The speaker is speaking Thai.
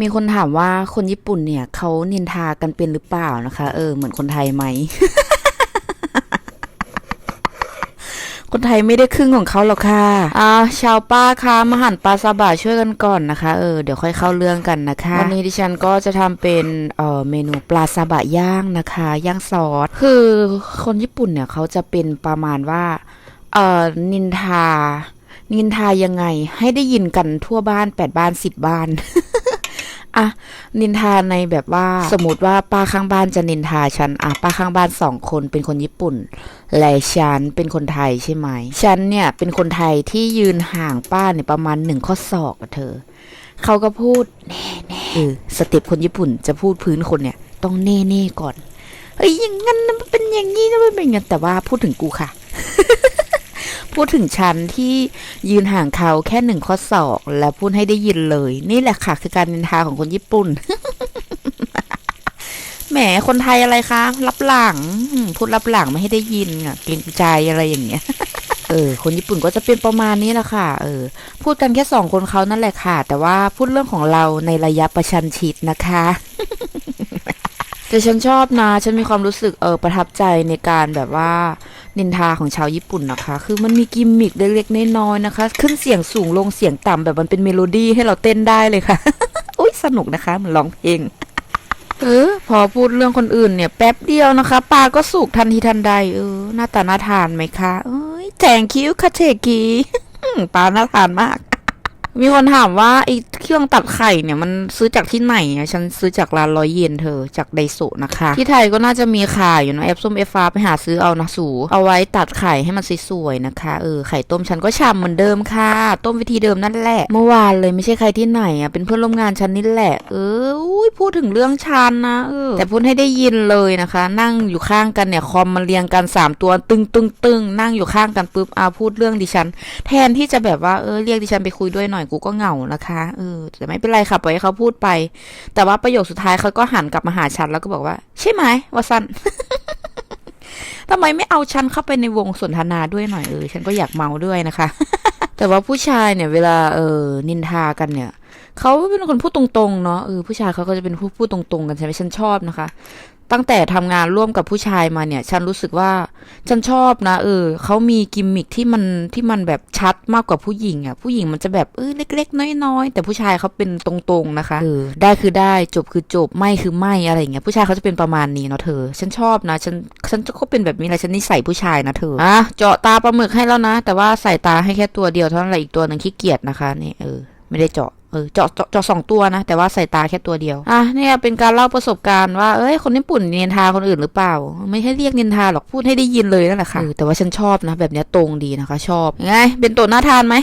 มีคนถามว่าคนญี่ปุ่นเนี่ยเขานินทากันเป็นหรือเปล่านะคะ เออ เหมือนคนไทยไหม คนไทยไม่ได้ครึ่งของเขาหรอกค่ะอ่าชาวป้าคะมาหั่นปลาซาบะช่วยกันก่อนนะคะ เออ เดี๋ยวค่อยเข้าเรื่องกันนะคะ วันนี้ดิฉันก็จะทำเป็นเอ่อเมนูปลาซาบะย่างนะคะ ย่างซอส คือคนญี่ปุ่นเนี่ยเขาจะเป็นประมาณว่าเอ่อนินทา นินทายังไง ให้ได้ยินกันทั่วบ้านแปดบ้านสิบบ้าน อะนินทาในแบบว่า สมมติว่าป้าข้างบ้านจะนินทาฉันอะป้าข้างบ้านสองคนเป็นคนญี่ปุ่น และฉันเป็นคนไทยใช่ไหมฉันเนี่ยเป็นคนไทยที่ยืนห่างป้าเนี่ยประมาณหนึ่งข้อศอกกับเธอเขาก็พูดแน่แน่เออสเต็ปคนญี่ปุ่นจะพูดพื้นคนเนี่ย ต้องแน่แน่ก่อนเฮ้ยอย่างงั้นนะมันเป็นอย่างนี้นะมันเป็นอย่างนั้นแต่ว่าพูดถึงกูค่ะ พูดถึงฉันที่ยืนห่างเขาแค่หนึ่งข้อศอก แล้วพูดให้ได้ยินเลย นี่แหละค่ะ คือการนินทาของคนญี่ปุ่น แหมคนไทยอะไรคะรับหลัง พูดรับหลังไม่ให้ได้ยินอะเกรงใจอะไรอย่างเงี้ยเออคนญี่ปุ่นก็จะเป็นประมาณนี้แหละค่ะ เออ พูดกันแค่สองคนเขานั่นแหละค่ะ แต่ว่าพูดเรื่องของเราในระยะประชันชิดนะคะ แต่ฉันชอบนะ ฉันมีความรู้สึกเออประทับใจในการแบบว่านินทาของชาวญี่ปุ่นนะคะ คือมันมีกิมมิคเล็กๆน้อยๆนะคะ ขึ้นเสียงสูงลงเสียงต่ำแบบมันเป็นเมโลดี้ให้เราเต้นได้เลยค่ะ อุ้ยสนุกนะคะเหมันร้องเพลงเออพอพูดเรื่องคนอื่นเนี่ย แป๊บเดียวนะคะปลาก็สุกทันทีทันใดเออหน้าตาน่าทานไหมคะเอ้ยแจงคิ้วคาเทกีปลาน่าทานมาก มีคนถามว่าไอ้ รื่องตัดไข่เนี่ยมันซื้อจากที่ไหนอะฉันซื้อจากร้านร้อยเยนเธอจากไดโซนะคะ ที่ไทยก็น่าจะมีขายอยู่นะแอปส้มเอฟฟ้าไปหาซื้อเอานะสูเอาไว้ตัดไข่ให้มันสวยๆนะคะเออไข่ต้มฉันก็ฉ่ำเหมือนเดิมค่ะ ต้มวิธีเดิมนั่นแหละ เมื่อวานเลยไม่ใช่ใครที่ไหนอะเป็นเพื่อนร่วมงานฉันนี่แหละ เอออุ้ยพูดถึงเรื่องชันนะเออแต่พูดให้ได้ยินเลยนะคะ นั่งอยู่ข้างกันเนี่ยคอมมันเรียงกันสามตัวตึงตึงตึงนั่งอยู่ข้างกันปุ๊บอาพูดเรื่องดิฉัน แทนที่จะแบบว่าเออเรียกดิฉันไปคุยด้วยหน่อยกูก็เหงานะคะเออแต่ไม่เป็นไรค่ะปล่อยให้เขาพูดไป แต่ว่าประโยคสุดท้ายเขาก็หันกลับมาหาฉันแล้วก็บอกว่า ใช่ไหมว่าสั้นทำไมไม่เอาฉันเข้าไปในวงสนทนาด้วยหน่อยเออฉันก็อยากเมาด้วยนะคะ แต่ว่าผู้ชายเนี่ย เวลาเออนินทากันเนี่ย เขาเป็นคนพูดตรงๆเนาะเออผู้ชายเขาก็จะเป็นผู้พูดตรงๆ กันใช่ไหมฉันชอบนะคะ ตั้งแต่ทำงานร่วมกับผู้ชายมาเนี่ย ฉันรู้สึกว่าฉันชอบนะ เออเขามีกิมมิคที่มันที่มันแบบชัดมากกว่าผู้หญิงอะ ผู้หญิงมันจะแบบเออเล็ก ๆ น้อยๆแต่ผู้ชายเขาเป็นตรงๆนะคะเออได้คือได้จบคือจบไม่คือไม่อะไรอย่างเงี้ยผู้ชายเขาจะเป็นประมาณนี้เนาะเธอ ฉันชอบนะ ฉันฉันก็เป็นแบบนี้แหละฉันนิสัยผู้ชายนะเธออะเจาะตาปลาหมึกให้แล้วนะ แต่ว่าใส่ตาให้แค่ตัวเดียวเท่านั้นแหละอีกตัวหนึ่งขี้เกียจนะคะนี่เออไม่ได้เจาะ เออเจาะเจาะเจาะสองตัวนะ แต่ว่าใส่ตาแค่ตัวเดียว อะเนี่ยเป็นการเล่าประสบการณ์ว่าเอ้ยคนญี่ปุ่นเนียนทาคนอื่นหรือเปล่า ไม่ให้เรียกเนียนทาหรอกพูดให้ได้ยินเลยนั่นแหละค่ะเออแต่ว่าฉันชอบนะ แบบเนี้ยตรงดีนะคะ ชอบไงเป็นตัวน่าทานไหม